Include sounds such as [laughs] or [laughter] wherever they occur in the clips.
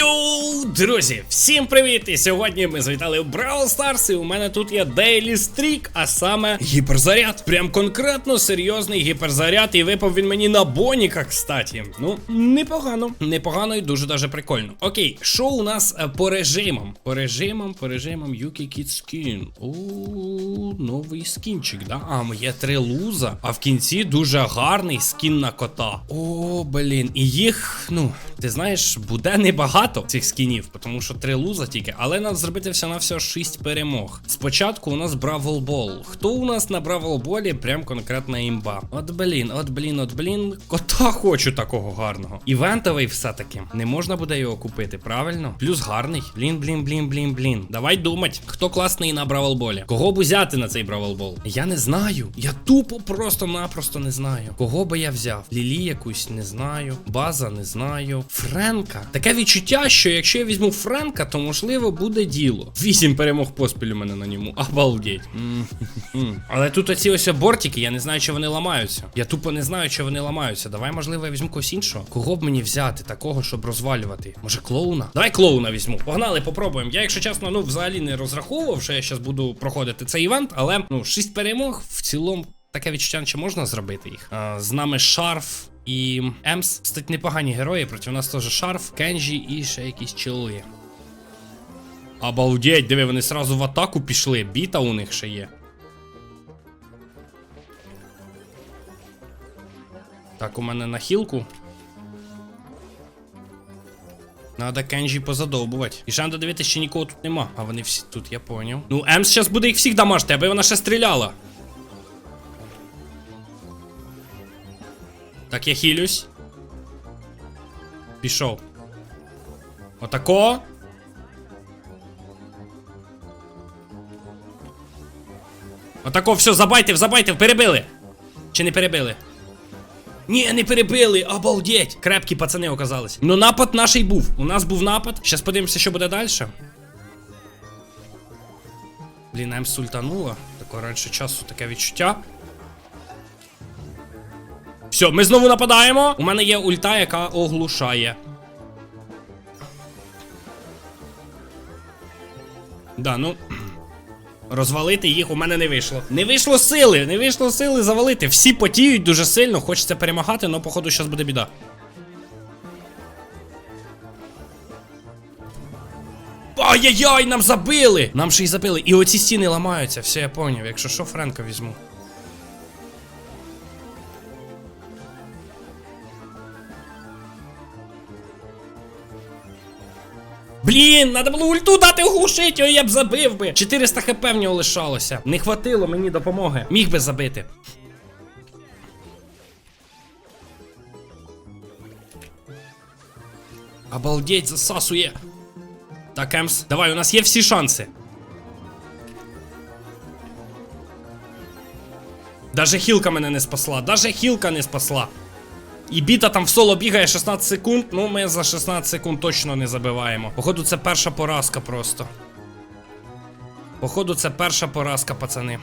呦 друзі, всім привіт! І сьогодні ми завітали в Бравл Старс, і у мене тут є Дейлі Стрік, а саме гіперзаряд. Прям конкретно серйозний гіперзаряд, і випав він мені на Боніка, кстати. Ну, непогано, непогано і дуже даже прикольно. Окей, що у нас е, по режимам? По режимам, по режимам Кіт Скін. О, новий скінчик, да? А, є три луза, а в кінці дуже гарний скін на кота. О, блін, і їх, ну, ти знаєш, буде небагато цих скінів, тому що три луза тільки, але нам зробити все на все 6 перемог. Спочатку у нас Бравл Бол. Хто у нас на Бравл Болі прям конкретна імба? От блін, от блін, от блін. Кота хочу такого гарного. Івентовий все-таки. Не можна буде його купити, правильно? Плюс гарний. Блін, блін, блін, блін, блін. Давай думать, хто класний на Бравл Болі. Кого б взяти на цей Бравл Бол? Я не знаю. Я тупо просто-напросто не знаю. Кого би я взяв? Лілі якусь не знаю. База не знаю. Френка. Таке відчуття, що якщо я візьму Френка, то можливо буде діло. Вісім перемог поспіль у мене на ньому. Обалдеть. Але тут оці ось бортики, я не знаю, чи вони ламаються. Я тупо не знаю, чи вони ламаються. Давай, можливо, я візьму когось іншого. Кого б мені взяти, такого, щоб розвалювати? Може, клоуна? Давай клоуна візьму. Погнали, попробуємо. Я, якщо чесно, ну взагалі не розраховував, що я зараз буду проходити цей івент, але ну, шість перемог в цілому. Таке відчуття, чи можна зробити їх. А, з нами шарф і Емс. Стать непогані герої, проти нас теж шарф, Кенджі і ще якісь чоли. Обалдеть, диви, вони сразу в атаку пішли. Біта у них ще є. Так, у мене на хілку. Надо Кенджі позадовбувати. І шан додивитися, що нікого тут нема. А вони всі тут, я поняв. Ну, Емс зараз буде їх всіх дамажити, аби вона ще стріляла. Так, я хілюсь. Пішов. Отако. Отако, все, забайтив, забайтив, перебили. Чи не перебили? Ні, не перебили, обалдеть. Крепкі пацани оказались. Ну напад наш був. У нас був напад. Щас подивимося, що буде далі. Блін, нам сультануло. Тако раніше часу таке відчуття. Все, ми знову нападаємо. У мене є ульта, яка оглушає. Да, ну. Розвалити їх у мене не вийшло. Не вийшло сили, не вийшло сили завалити. Всі потіють дуже сильно, хочеться перемагати, але походу зараз буде біда. Ай-яй-яй, нам забили! Нам ще й забили. І оці стіни ламаються, все я поняв. Якщо що, Френка візьму. Блін, надо було ульту дати оглушить, його я б забив би. 400 хп в нього лишалося. Не хватило мені допомоги. Міг би забити. Обалдеть, засасує. Так, Емс, давай, у нас є всі шанси. Даже хілка мене не спасла, даже хілка не спасла. І біта там в соло бігає 16 секунд. Ну, ми за 16 секунд точно не забиваємо. Походу, це перша поразка просто. Походу, це перша поразка, пацани.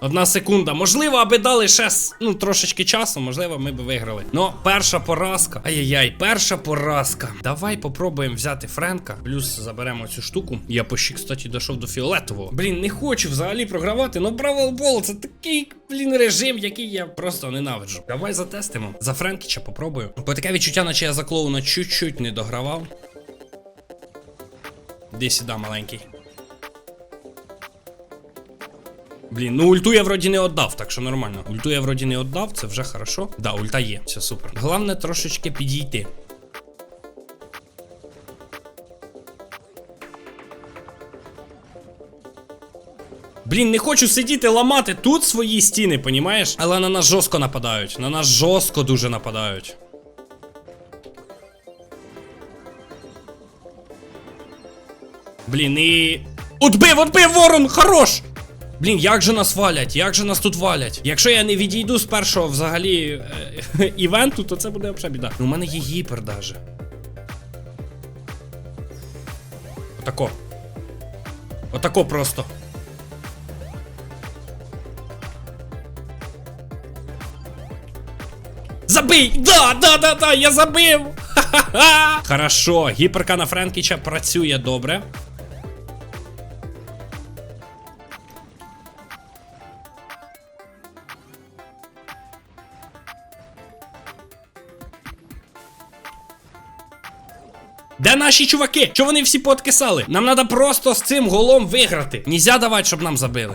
Одна секунда. Можливо, аби дали ще ну, трошечки часу, можливо, ми б виграли. Ну, перша поразка. Ай-яй-яй, перша поразка. Давай попробуємо взяти Френка. Плюс заберемо цю штуку. Я почти, кстати, дійшов до фіолетового. Блін, не хочу взагалі програвати. Ну, Бравл Бол, це такий, блін, режим, який я просто ненавиджу. Давай затестимо. За Френкіча попробую. Бо таке відчуття, наче я за клоуна чуть-чуть не догравав. Де сюди, маленький. Блін, ну ульту я вроді не віддав, так що нормально. Ульту я вроді не віддав, це вже хорошо. Да, ульта є, все супер. Головне трошечки підійти. Блін, не хочу сидіти ламати тут свої стіни, понімаєш? Але на нас жорстко нападають. На нас жорстко дуже нападають. Блін, і. Отбив, отбив, ворон! Хорош! Блін, як же нас валять? Як же нас тут валять? Якщо я не відійду з першого взагалі е, [laughs] івенту, то це буде взагалі біда. Ну, у мене є гіпер даже. Отако. Отако просто. Забий! Да, да, да, да, я забив! [laughs] Ха-ха-ха! Хорошо, гіперка на Френкіча працює добре. Наші чуваки? Що вони всі пооткисали? Нам треба просто з цим голом виграти. Нельзя давати, щоб нам забили.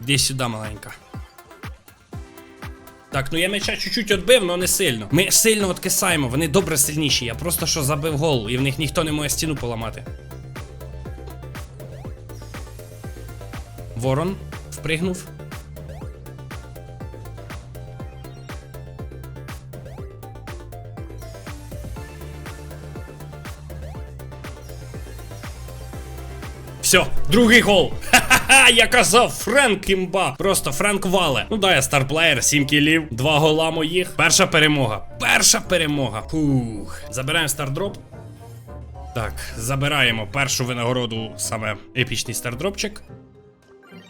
Іди сюди, маленька. Так, ну я м'яча чуть-чуть відбив, але не сильно. Ми сильно откисаємо, вони добре сильніші. Я просто що забив гол, і в них ніхто не може стіну поламати. Ворон впригнув. Все, другий гол. Я казав, Френк імба. Просто Френк вале. Ну да, я старплеєр, 7 кілів, 2 гола моїх. Перша перемога. Перша перемога. Фух. Забираємо стардроп. Так, забираємо першу винагороду, саме епічний стардропчик.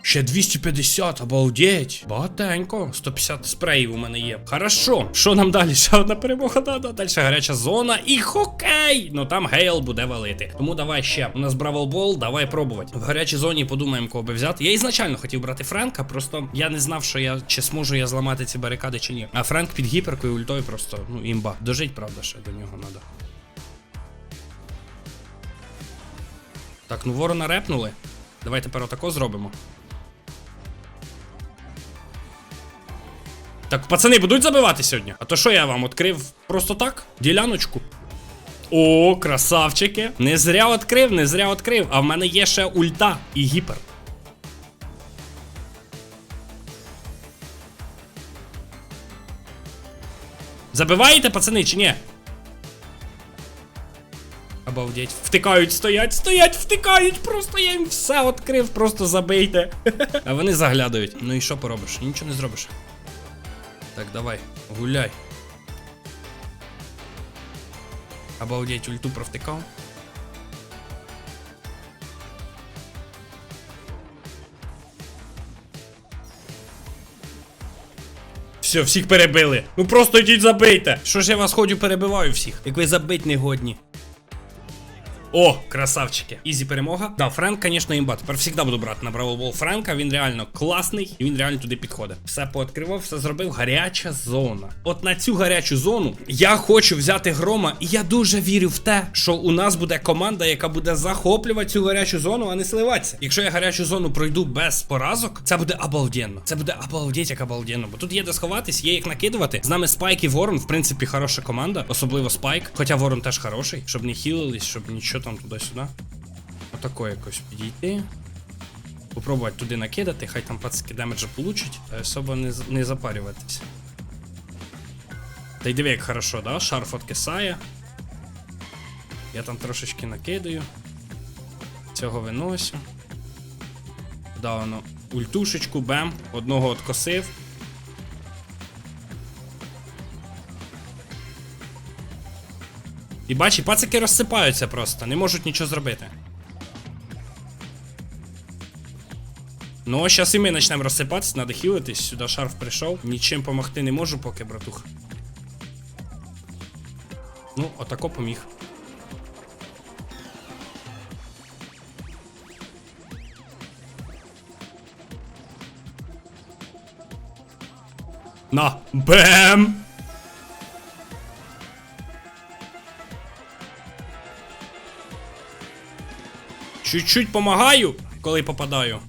Ще 250, обалдеть. Багатенько. 150 спреїв у мене є. Хорошо. Що нам далі? [laughs] Ще одна перемога, да, да. Далі гаряча зона і хокей. Ну там Гейл буде валити. Тому давай ще. У нас Бравл давай пробувати. В гарячій зоні подумаємо, кого би взяти. Я ізначально хотів брати Френка, просто я не знав, що я чи зможу я зламати ці барикади чи ні. А Френк під гіперкою ультою просто, ну, імба. Дожить, правда, ще до нього треба. Так, ну ворона репнули. Давай тепер отако зробимо. Так, пацани, будуть забивати сьогодні? А то що я вам відкрив просто так? Діляночку. О, красавчики. Не зря відкрив, не зря відкрив. А в мене є ще ульта і гіпер. Забиваєте, пацани, чи ні? Обалдеть. Втикають, стоять, стоять, втикають. Просто я їм все відкрив, просто забийте. [laughs] А вони заглядають. Ну і що поробиш? Нічого не зробиш. Так, давай, гуляй. Обалдеть, ульту провтикав. Все, всіх перебили. Ну просто йдіть забийте. Що ж я вас ходю перебиваю всіх, як ви забить не годні. О, красавчики. Ізі перемога. Да, Френк, звісно, імба. Тепер завжди буду брати на Бравл Бол Френка. Він реально класний він реально туди підходить. Все пооткривав, все зробив. Гаряча зона. От на цю гарячу зону я хочу взяти грома, і я дуже вірю в те, що у нас буде команда, яка буде захоплювати цю гарячу зону, а не сливатися. Якщо я гарячу зону пройду без поразок, це буде обалденно. Це буде обалдеть як обалденно. Бо тут є де сховатись, є як накидувати. З нами Спайк і Ворон, в принципі, хороша команда, особливо Спайк. Хоча Ворон теж хороший, щоб не хілились, щоб нічого там туди-сюди. Отако якось підійти. Попробувати туди накидати, хай там пацки демеджа получать, та особо не, не запарюватись. Та й диви, як хорошо, да? Шарф откисає. Я там трошечки накидаю. Цього виносю. Да, воно. Ультушечку, бем, одного откосив. І бачи, пацики розсипаються просто, не можуть нічого зробити. Ну, зараз і ми почнемо розсипатися, треба хілитись, сюди шарф прийшов. Нічим помогти не можу, поки, братух. Ну, отако поміг. На, бем! Чуть-чуть помагаю, коли попадаю.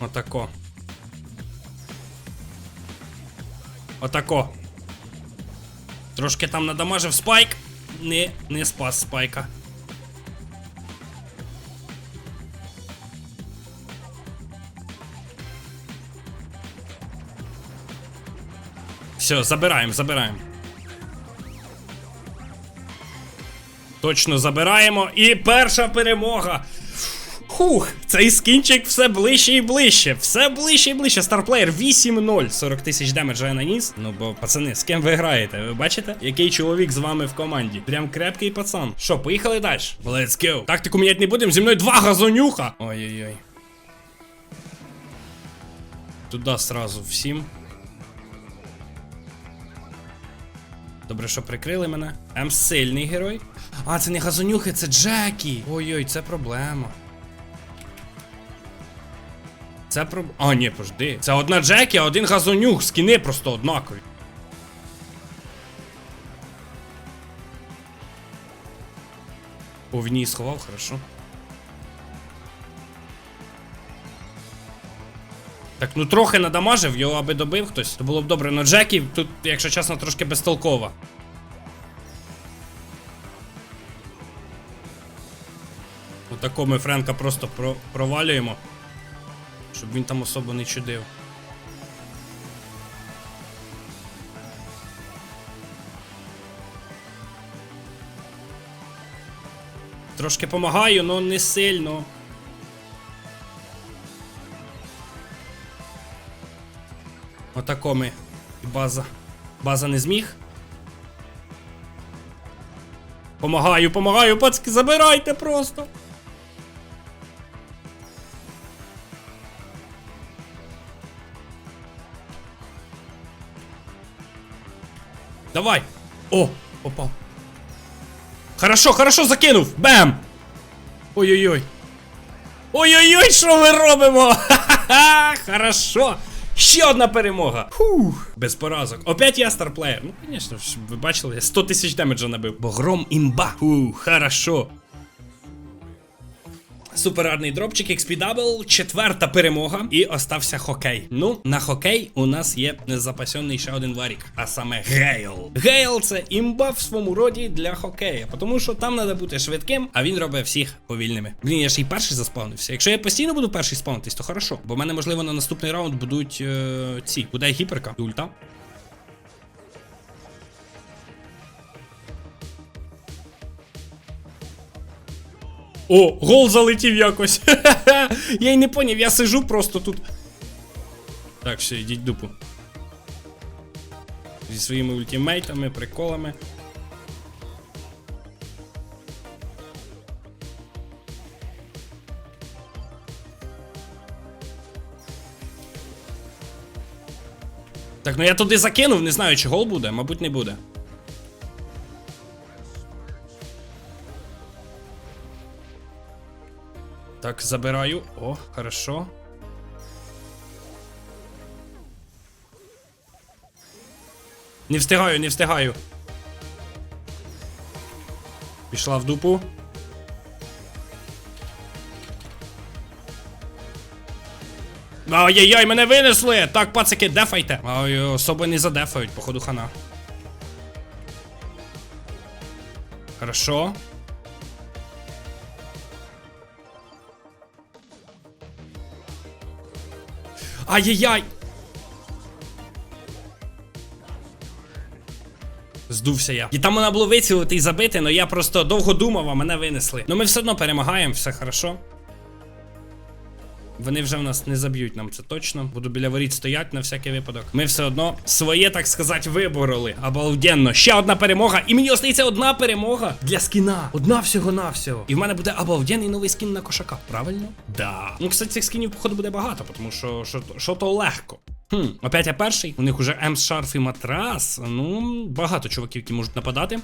Отако. Отако. Трошки там надамажив спайк. Не, не спас спайка. Все, забираємо, забираємо. Точно забираємо. І перша перемога. Хух, цей скінчик все ближче і ближче. Все ближче і ближче. Старплеєр 8-0. 40 тисяч демеджа я наніс. Ну бо, пацани, з ким ви граєте? Ви бачите? Який чоловік з вами в команді? Прям крепкий пацан. Що, поїхали далі? Let's go. Тактику міняти не будемо. Зі мною два газонюха. Ой-ой-ой. Туда сразу всім. Добре, що прикрили мене. М сильний герой. А, це не газонюхи, це Джекі. Ой-ой, це проблема. Це про. А, ні, пожди. Це одна Джекі, а один газонюх. Скіни просто однакові. Її сховав, хорошо. Так, ну трохи надамажив, його аби добив хтось, то було б добре. Но Джекі тут, якщо чесно, трошки безтолкова. Отако ми Френка просто про провалюємо. Щоб він там особо не чудив. Трошки помагаю, но не сильно. Отако ми. База. База не зміг. Помагаю, помагаю, пацки, забирайте просто. Давай. О, попав. Хорошо, хорошо закинув. Бем! Ой-ой-ой. Ой-ой-ой, що ми робимо? Ха-ха-ха! Хорошо. Ще одна перемога. Фух. Без поразок. Опять я старплеєр. Ну, звісно, ви бачили, я 100 тисяч демеджа набив. Бо гром імба. Фух, хорошо. Суперарний дропчик XP Double, четверта перемога, і остався хокей. Ну, на хокей у нас є незапасенний ще один варік, а саме Гейл. Гейл це імба в своєму роді для хокея, тому що там треба бути швидким, а він робить всіх повільними. Блін, я ж і перший заспавнився. Якщо я постійно буду перший спавнитись, то хорошо. Бо в мене, можливо, на наступний раунд будуть е, ці. Буде гіперка, ульта. О, гол залетів якось. [laughs] я й не поняв, я сижу просто тут. Так, все, йдіть дупу. Зі своїми ультимейтами, приколами. Так, ну я туди закинув, не знаю, чи гол буде, мабуть, не буде. Так, забираю. О, хорошо. Не встигаю, не встигаю. Пішла в дупу. Ай-яй-яй, мене винесли! Так, пацики, дефайте. Ой, особо не задефають, походу хана. Хорошо. Ай-яй-яй! Здувся я. І там вона було вицілити і забити, але я просто довго думав, а мене винесли. Ну ми все одно перемагаємо, все хорошо. Вони вже в нас не заб'ють нам це точно. Буду біля воріт стоять на всякий випадок. Ми все одно своє, так сказати, вибороли. Обалденно. Ще одна перемога. І мені остається одна перемога для скіна. Одна всього-навсього. І в мене буде обалденний новий скін на кошака. Правильно? Да. Ну, кстати, цих скінів, походу, буде багато, тому що що, що то легко. Хм, опять я перший. У них уже М шарф і матрас. Ну, багато чуваків, які можуть нападати.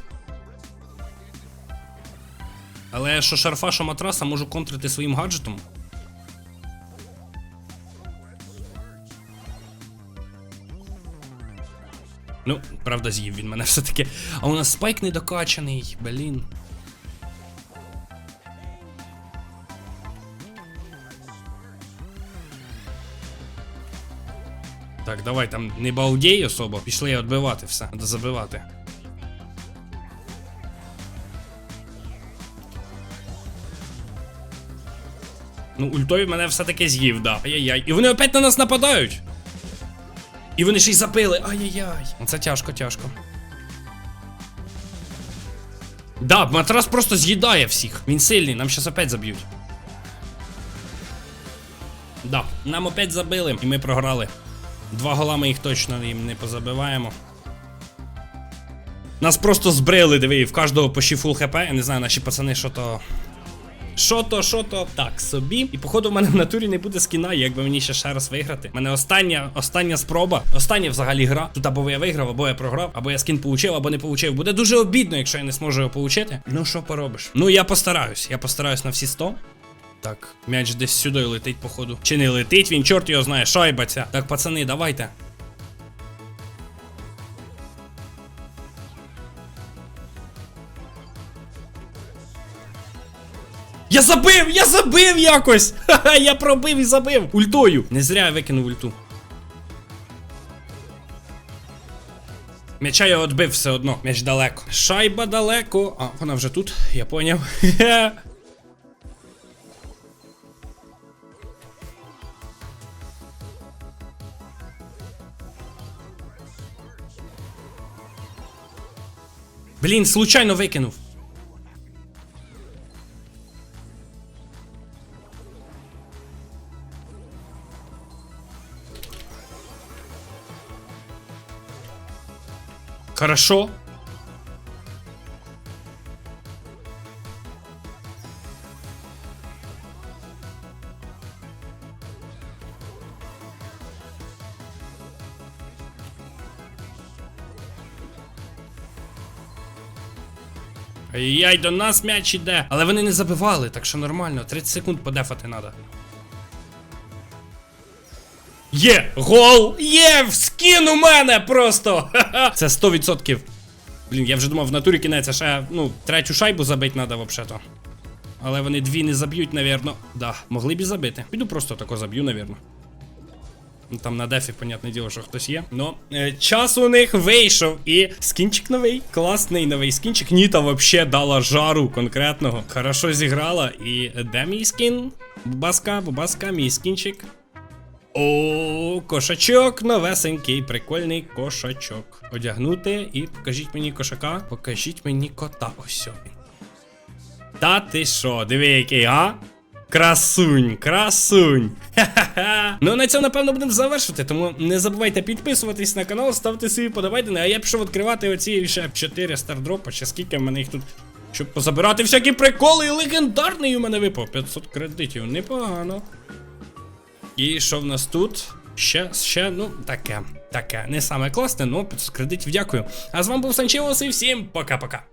Але що шарфа, що матраса можу контрити своїм гаджетом. Ну, правда, з'їв він мене [laughs] все-таки. А у нас спайк недокачаний, блін. Так, давай там не балдій особо. Пішли відбивати все. Треба забивати. Ну, ультою мене все-таки з'їв, да. Ай-яй-яй. І вони опять на нас нападають. І вони ще й запили. Ай-яй-яй. Це тяжко, тяжко. Да, матрас просто з'їдає всіх. Він сильний, нам щас опять заб'ють. Да. Нам опять забили, і ми програли. Два гола ми їх точно їм не позабиваємо. Нас просто збрили, диви, в кожного по фул хп. Я не знаю, наші пацани, що то. Що то, що то, так собі. І походу в мене в натурі не буде скіна, якби мені ще ще раз виграти. У мене остання, остання спроба, остання взагалі гра. Тут або я виграв, або я програв, або я скін получив, або не получив. Буде дуже обідно, якщо я не зможу його получити. Ну що поробиш? Ну я постараюсь. Я постараюсь на всі 100. Так, м'яч десь сюди летить, походу. Чи не летить він, чорт його знає, шайба ця. Так, пацани, давайте. Я забив! Я забив якось! Ха-ха, [laughs] я пробив і забив! Ультою! Не зря я викинув ульту. М'яча я відбив все одно. М'яч далеко. Шайба далеко. А, вона вже тут, я поняв. [laughs] Блін, случайно викинув. Хорошо. Ай-яй, до нас м'яч іде. Але вони не забивали, так що нормально. 30 секунд подефати треба. Є! Гол! Є! Скін у мене просто! [laughs] Це 100%. Блін, я вже думав, в натурі кінець, а ще, ну, третю шайбу забити треба взагалі-то. Але вони дві не заб'ють, навірно. Да, могли б і забити. Піду просто тако заб'ю, навірно. Ну, Там на дефі, понятне діло, що хтось є. Ну, е, час у них вийшов. І скінчик новий. Класний новий скінчик. Ніта вообще дала жару конкретного. Хорошо зіграла. І де мій скін? Бубаска, бубаска, мій скінчик. О, кошачок, новесенький, прикольний кошачок. Одягнути і покажіть мені кошака. Покажіть мені кота. Ось він. Та ти що, диви, який, а? Красунь, красунь. Ха-ха-ха. Ну на цьому, напевно, будемо завершити. Тому не забувайте підписуватись на канал, ставте свої подобайдени, а я пішов відкривати оці ще 4 стардропа, чи скільки в мене їх тут. Щоб позабирати всякі приколи, і легендарний у мене випав. 500 кредитів, непогано. І що в нас тут? Ще, ще, ну, таке, таке. Не саме класне, ну 500 кредитів, дякую. А з вами був Санчевос і всім пока-пока.